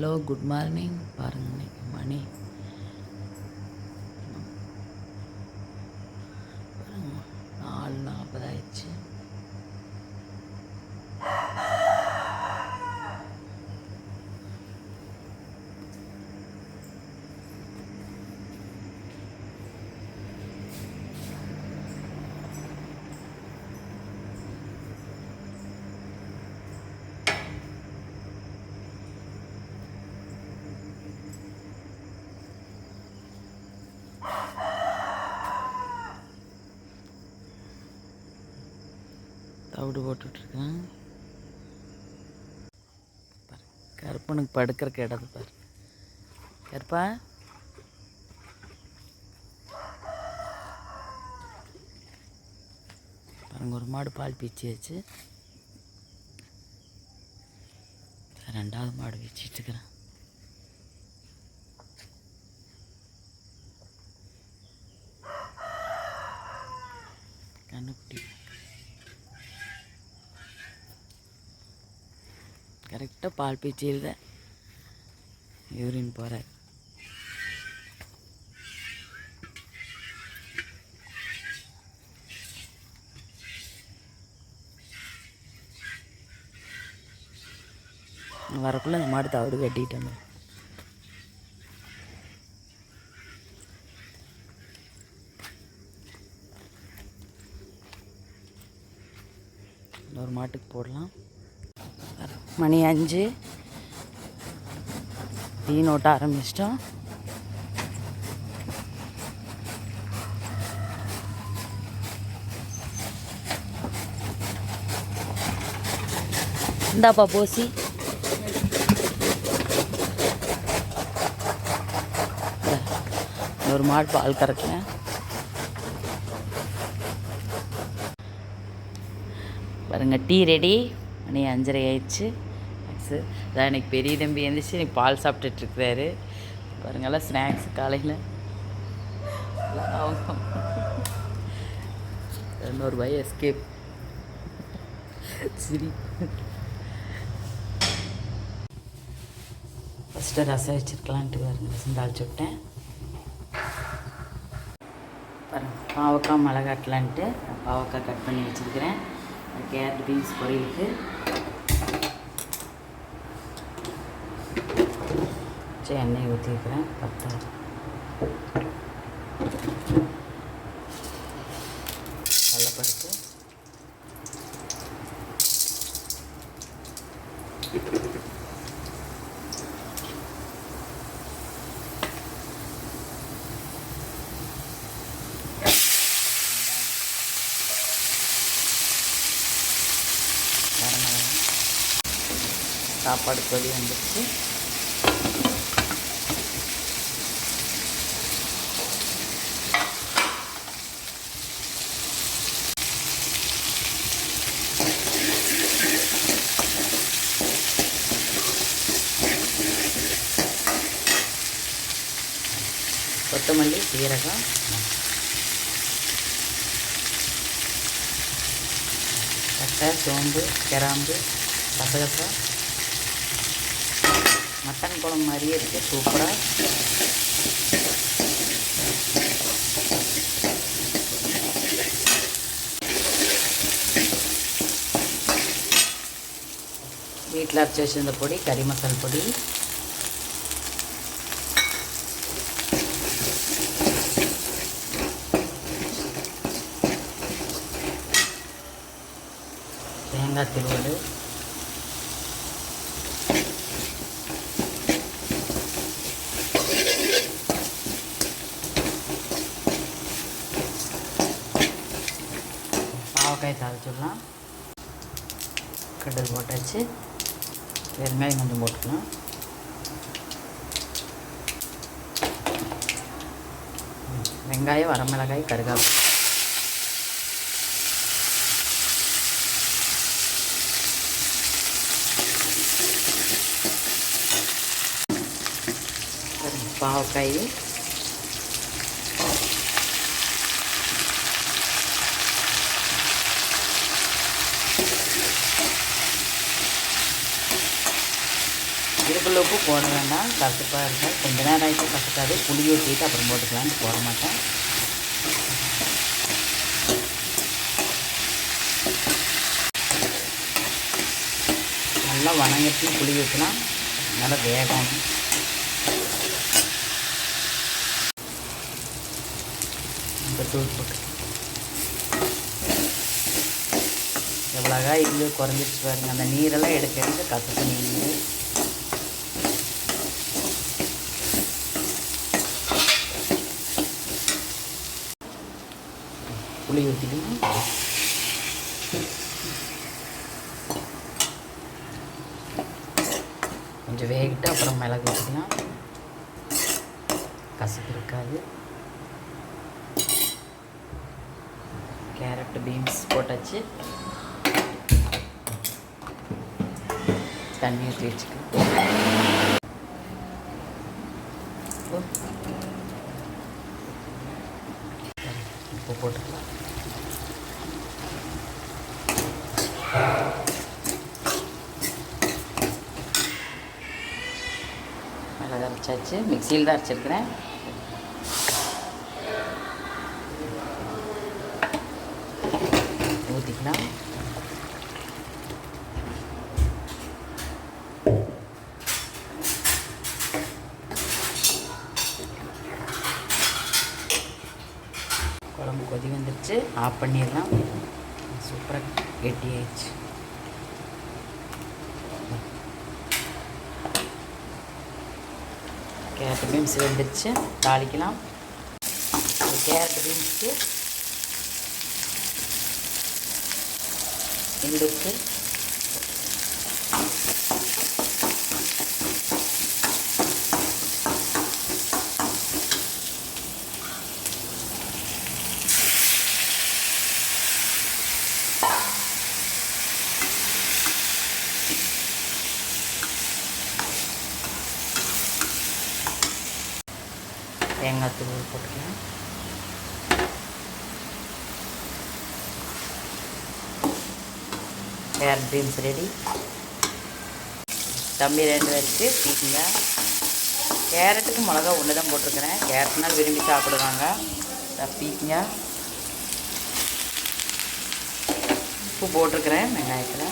Hello good morning பாருங்க இன்னைக்கு மணி நாலு நாற்பதாயிடுச்சு ஆயிடுச்சு தவிடு போட்டுட்ருக்கேன். கருப்பனுக்கு படுக்கிற கிடது பாரு. கருப்பா? பாருங்க ஒரு மாடு பால் பீச்சியாச்சு. ரெண்டாவது மாடு வச்சிட்டு கரெக்டாக பால் பீச்சியில் தான் யூரின் போகிறார் வரக்குள்ளே அந்த மாடு தவறு கட்டிட்டோம். இன்னொரு மாட்டுக்கு போடலாம். மணி அஞ்சு. டீ நோட்ட ஆரம்பிச்சிட்டோம். இந்தாப்பா போசி. ஒரு மாடு பால் கறக்கேன் பாருங்க டீ ரெடி. மணி அஞ்சரை ஆயிடுச்சு. ஸ்நாக்ஸு. அதான் எனக்கு பெரிய தம்பி எழுந்திரிச்சு இன்னைக்கு பால் சாப்பிட்டுட்ருக்குறாரு. பாருங்கள்லாம் ஸ்நாக்ஸ் காலையில். இரநூறு ரூபாய் எஸ்கேப் சரி. ஃபஸ்ட்டு ரசம் வச்சுருக்கலான்ட்டு பாருங்க ரசம் தாளிச்சு விட்டேன். பாருங்க பாவக்காய் மிளகாட்டலான்ட்டு பாவக்காய் கட் பண்ணி வச்சுருக்கிறேன். கேரட் பீன்ஸ் பொரியலுக்கு. சரி எண்ணெய் ஊற்றிக்கிறேன் பத்தாது கடலப்பருப்பு சாப்பாடு கொதி வந்துடுச்சு சீரகம். பட்டை சோம்பு கிராம்பு கசகசா. மட்டன் குழம்பு மாதிரியே இருக்குது சூப்பராக வீட்டில் அரைச்சி வச்சிருந்த பொடி கறி மசால் பொடி. தேங்காய் திருவடு. பாவக்காய் தாளிச்சிடலாம். கடல் போட்டாச்சு. வெங்காயம் கொஞ்சம் போட்டுக்கலாம் வெங்காயம் வரமிளகாய் கருகாப்பு. பாவக்காய். தயிருக்குள்ள உப்பு போட வேண்டாம். கசப்பாக இருந்தால் கொஞ்ச நேரம் ஆகிட்டு கசக்காது. புளி ஊற்றிட்டு அப்புறம் போட்டுக்கலான்னு போட மாட்டேன். நல்லா வணங்கட்டி புளி ஊற்றினா நல்லா வேகம் தூள் போட்டு. எவ்வளோகா இது குறைஞ்சிட்டு பாருங்க. அந்த நீரெல்லாம் எடுக்க எடுக்க கசப்பு நீர் புளி ஊற்றிக்கணும் கொஞ்சம் வேகிட்டு அப்புறம் மிளகு ஊற்றிக்கலாம் கசப்பு இருக்காது. கேரட் பீன்ஸ் போட்டாச்சு. தண்ணி ஊற்றி வச்சுக்கலாம். உப்பு போட்டுக்கலாம். மிளகா அரைச்சாச்சு. மிக்சியில் தான் அரைச்சிருக்கிறேன் ஊற்றிக்கலாம் குழம்பு கொதி வந்துடுச்சு ஆஃப் பண்ணிடலாம். சூப்பராக கெட்டி ஆயிடுச்சு. கேரட் பீன்ஸ் வெந்துடுச்சு தாளிக்கலாம். கேரட் பீன்ஸுக்கு இந்துக்கு தேங்காய் தூள் போட்டுக்கலாம் கேரட் பீன்ஸ் ரெடி தம்பி ரெண்டு பேருக்கு பீக்குங்க. கேரட்டுக்கு மிளகா ஒன்று தான் போட்டிருக்கிறேன் கேரட்னால் விரும்பி சாப்பிடுவாங்க. பீக்குங்க. உப்பு போட்டிருக்கிறேன் வெங்காயத்தில்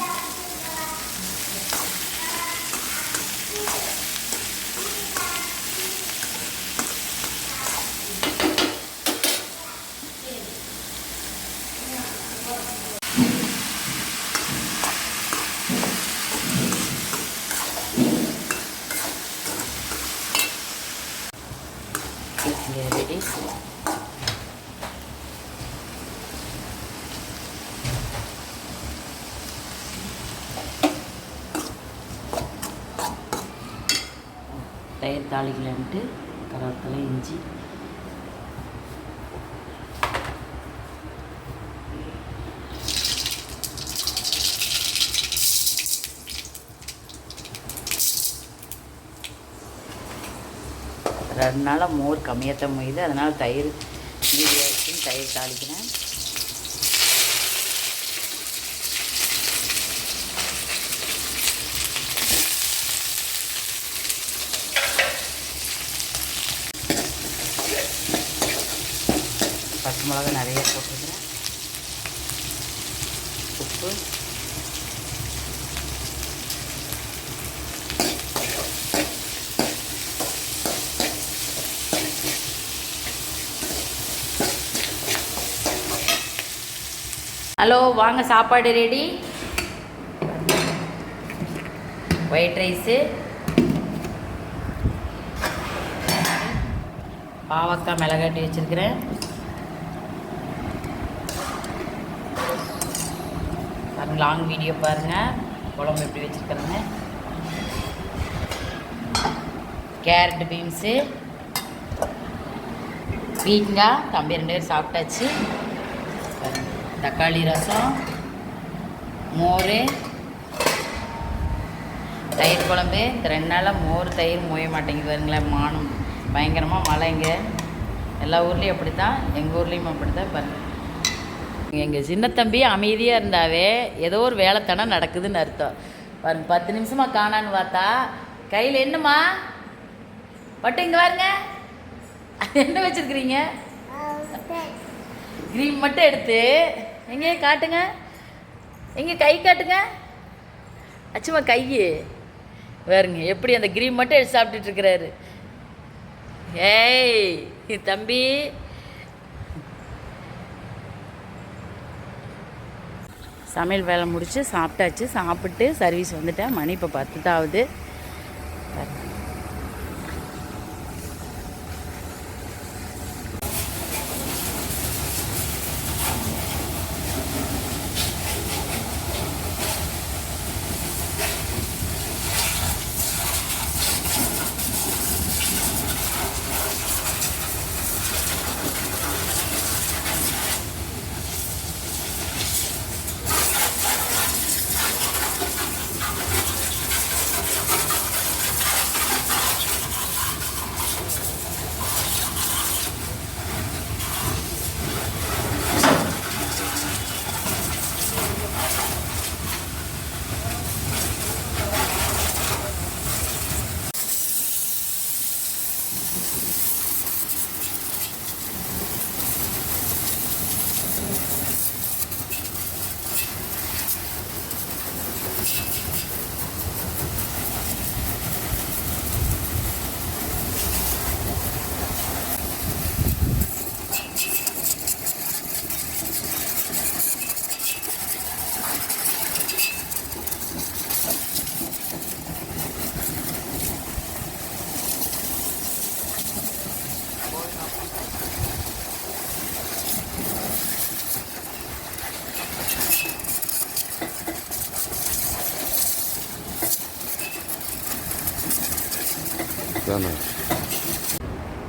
இங்கே ரெடி தயிர் தாளிக்கலான்ட்டு கருவேப்பிலை இஞ்சி. ரெண்டு நாளாக மோர் கம்மியாக தான் முடியுது அதனால் தயிர் மீதி ஆயிடுச்சுன்னு தயிர் தாளிக்கிறேன் பச்சை மிளகா நிறைய போட்டிருக்கிறேன் உப்பு ஹலோ வாங்க சாப்பாடு ரெடி ஒயிட் ரைஸு பாவக்காய் மிளகாட்டி வச்சுருக்கிறேன். லாங் வீடியோ பாருங்கள் குழம்பு எப்படி வச்சுருக்கிறேன்னு. கேரட் பீன்ஸு பீங்காய் தம்பி ரெண்டு பேர் சாப்பிட்டாச்சு. பாருங்கள் தக்காளி ரசம் மோர் தயிர் குழம்பு. இந்த ரெண்டு நாளாக மோர் தயிர் மோய மாட்டேங்குது பாருங்களேன் மானம். பயங்கரமாக மழைங்க எல்லா ஊர்லேயும் அப்படி தான் எங்கள் ஊர்லேயும் அப்படி தான் பாருங்க. எங்கள் சின்ன தம்பி அமைதியாக இருந்தாவே ஏதோ ஒரு வேலைத்தனம் நடக்குதுன்னு அர்த்தம். பாருங்க பத்து நிமிஷமாக காணான்னு பார்த்தா கையில் என்னம்மா? பட்டு இங்கே பாருங்க. என்ன வச்சிருக்கிறீங்க? கிரீம் மட்டும் எடுத்து எங்கே காட்டுங்க? எங்கே கை காட்டுங்க? அச்சுமா கை வேறுங்க எப்படி அந்த கிரீம் மட்டும் எடுத்து சாப்பிட்டுட்டு இருக்கிறாரு. ஏய் தம்பி. சமையல் வேலை முடித்து சாப்பிட்டாச்சு சாப்பிட்டு சர்வீஸ் வந்துட்டேன். மணி இப்போ பத்து தான் ஆகுது.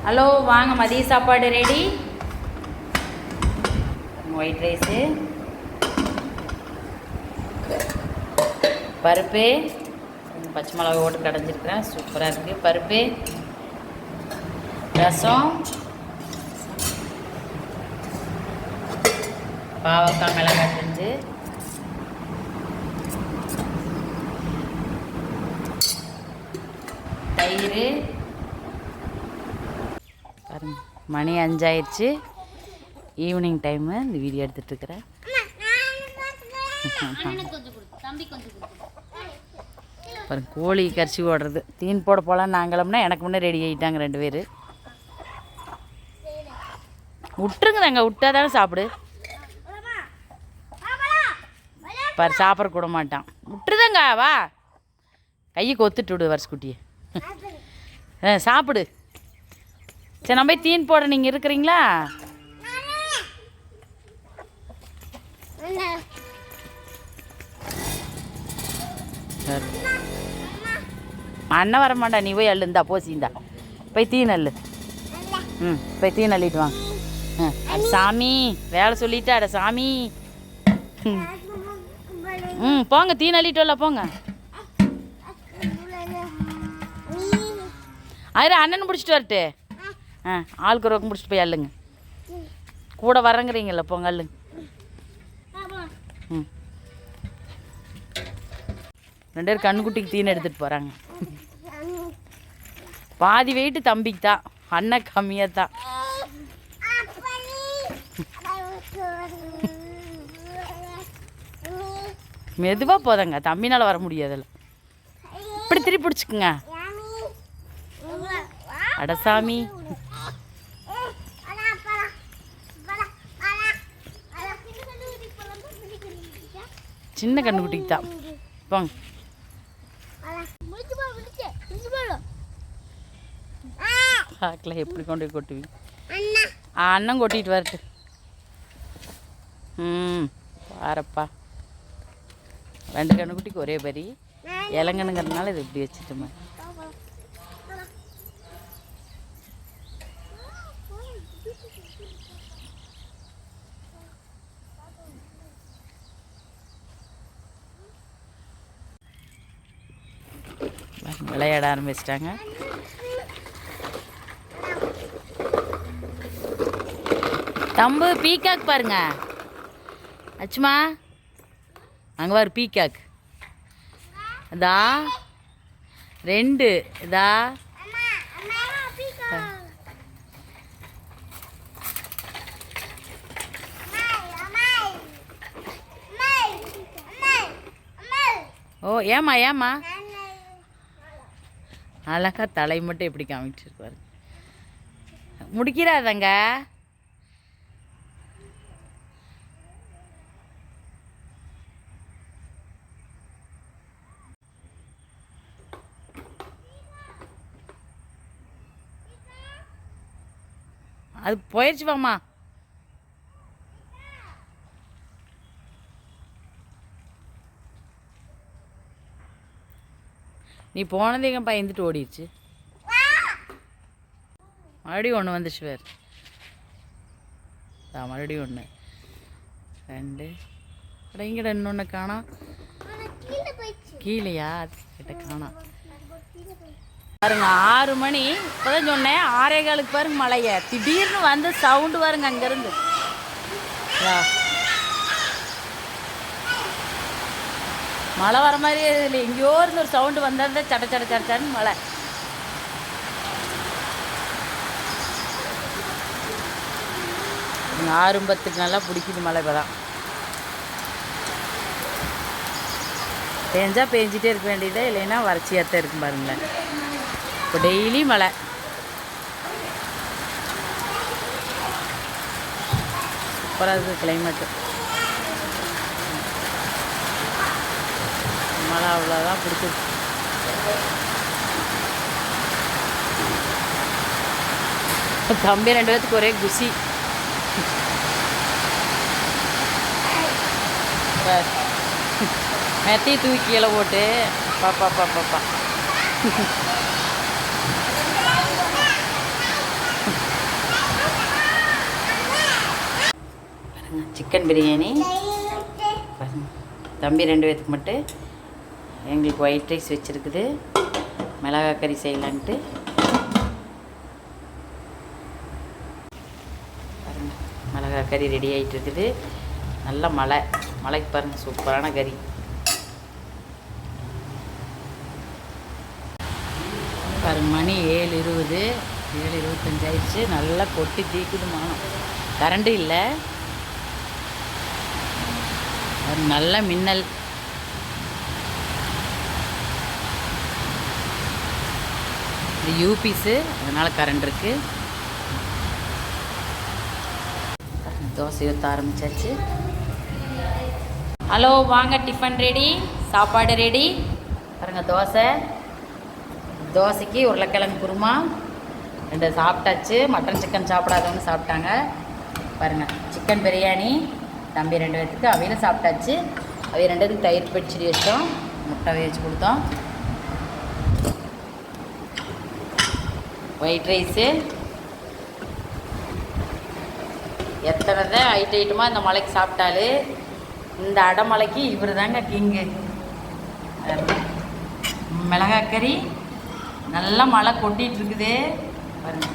ஹலோ வாங்க மதிய சாப்பாடு ரெடி ஒயிட் ரைஸு பருப்பு. பச்சை மிளகா ஓட்டு கடைஞ்சிருக்கிறேன். சூப்பராக இருக்குது பருப்பு. ரசம். பாவக்காய் மிளகாய் செஞ்சு தயிர் பாருங்க. மணி அஞ்சாயிடுச்சு ஈவினிங் டைமு இந்த வீடியோ எடுத்துகிட்ருக்குறேன் அப்புறம் கோழி கரிசி ஓடுறது. தீன் போட போகலாம் நாங்களம்னா எனக்கு முன்னே ரெடி ஆகிட்டாங்க ரெண்டு பேர். விட்டுருங்க நாங்கள் விட்டா தானே சாப்பிடு. பாரு சாப்பிட கூட மாட்டான். விட்டுருதங்க வா. கையை கொத்துட்டு விடு வருஷக்குட்டியை ஆ சாப்பிடு. சரி நம்ம போய் தீன் போட நீங்கள் இருக்கிறீங்களா? சரி அண்ணன் வர மாட்டா நீ போய் அள்ளுந்தா போசிந்தா போய் தீன் அள்ளு. ம் போய் தீன் அள்ளிட்டு வாங்க ஆ, அட சாமி வேலை சொல்லிட்டு அட சாமி. ம். ம் போங்க தீன் அள்ளிட்டு வரல போங்க. ஆயிரம் அண்ணன் பிடிச்சிட்டு வரட்டு. ஆ ஆளுக்கு ஒரு பக்கம் பிடிச்சிட்டு போய் அள்ளுங்க. கூட வரங்கிறீங்கள போங்க அள்ளுங்க. ம். ரெண்டு பேரும் கண்ணுக்குட்டிக்கு தீன் எடுத்துகிட்டு போகிறாங்க பாதி வெயிட்டு தம்பிக்கு தான். அண்ணன் கம்மியாக தான். மெதுவாக போதங்க. தம்பினால் வர முடியாதுல்ல. இப்படி திருப்பி பிடிச்சிக்குங்க. அடசாமி சின்ன கண்டுபிடிக்கு தான். போங்க பார்க்கல எப்படி கொண்டு போய் கொட்டுவீங்க அண்ணன் கொட்டிட்டு வரட்டு. ம் பாரப்பா. ரெண்டு கண்ணுக்குட்டிக்கு ஒரே பரி. இளங்கனுங்கிறதுனால இது இப்படி வச்சுட்டுமா. விளையாட ஆரம்பிச்சிட்டாங்க. தம்பு பீகாக் பாருங்க. அச்சுமா அங்கே பாரு பீகாக் அதா ரெண்டு. இதா. ஓ ஏம்மா ஏம்மா? அழகா தலை மட்டும் எப்படி காமிச்சிருப்பாரு முடிக்கிறாதங்க அது போயிடுச்சு வாமா நீ போனதே பயந்துட்டு ஓடிடுச்சு? மறுபடியும் ஒன்று வந்துச்சு வேறு. மறுபடியும் ஒன்று ரெண்டு. அட இங்கட இன்னொன்று காணா. கீழேயா? கிட்ட காணா. பாருங்க ஆறு மணி. இப்போதான் சொன்னேன் ஆறே காலுக்கு பாருங்க மழைய. திடீர்னு வந்து சவுண்டு பாருங்க அங்கேருந்து. மழை வர மாதிரியே இல்லை எங்கேயோ இருந்து ஒரு சவுண்டு வந்தால் சட சட சட சடன்னு மழை இங்க ஆரம்பத்துக்கு நல்லா பிடிக்குது மழை இப்போ தான் பேஞ்சா பேஞ்சிட்டே இருக்க வேண்டியதே இல்லைன்னா வறட்சியாக தான் இருக்கும் பாருங்களேன் இப்போ டெய்லி மழை சூப்பராக இருக்குது கிளைமேட்டு அதனால் அவ்வளோதான் பிடிச்சிருக்கு. தம்பி ரெண்டு பேத்துக்கு ஒரே குசி. பார். மெத்தி தூக்கி கீழே போட்டு பாப்பா பாப்பா பாப்பா சிக்கன் பிரியாணி. தம்பி ரெண்டு பேத்துக்கு மட்டும் எங்களுக்கு ஒயிட் ரைஸ் வச்சுருக்குது. மிளகாய் கறி செய்யலான்ட்டு. பாருங்க மிளகாய் கறி ரெடி ஆகிட்டு இருக்குது நல்ல மழை. மழைக்கு பாருங்கள் சூப்பரான கறி. பாருங்க மணி ஏழு இருபது. ஏழு இருபத்தஞ்சி ஆயிடுச்சு. நல்லா கொட்டி தீக்குது மானம். கரண்ட்டு இல்லை. ஒரு நல்ல மின்னல். யூபிஸு அதனால் கரண்ட் இருக்குது தோசை ஊற்ற ஆரம்பிச்சாச்சு. ஹலோ வாங்க டிஃபன் ரெடி சாப்பாடு ரெடி பாருங்க தோசை. தோசைக்கு உருளைக்கிழங்கு குருமா. ரெண்டு சாப்பிட்டாச்சு. மட்டன் சிக்கன் சாப்பிடாதவங்க சாப்பிட்டாங்க. பாருங்கள் சிக்கன் பிரியாணி. தம்பி ரெண்டு பேர்த்துக்கு அவையிலும் சாப்பிட்டாச்சு. அவை ரெண்டு பேருக்கு தயிர் பச்சடி வச்சோம் முட்டை வச்சு கொடுத்தோம். ஒயிட் ரைஸு எத்தனை தான் ஐட்ட ஐட்டமாக இந்த மலைக்கு சாப்பிட்டாலு இந்த அடமலைக்கு இவர் தாங்க கிங்கு மிளகாய் கறி. நல்லா மழை கொட்டிகிட்டு இருக்குது பாருங்க.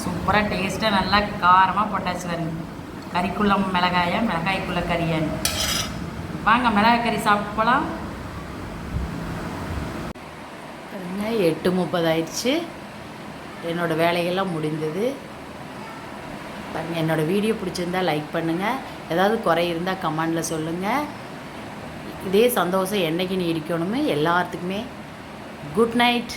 சூப்பராக டேஸ்ட்டாக நல்லா காரமாக போட்டாச்சு பாருங்க. கறிக்குள்ள மிளகாயா மிளகாய்க்குள்ள கறியான்னு. வாங்க மிளகாய் கறி சாப்பிட்டு போகலாம் எட்டு முப்பது ஆயிடுச்சு என்னோடய வேலைகள்லாம் முடிந்தது. பாருங்கள் என்னோடய வீடியோ பிடிச்சிருந்தா லைக் பண்ணுங்கள் ஏதாவது குறை இருந்தால் கமெண்டில் சொல்லுங்கள் இதே சந்தோஷம் என்னைக்கு இருக்கணுமே எல்லாத்துக்குமே குட் நைட்.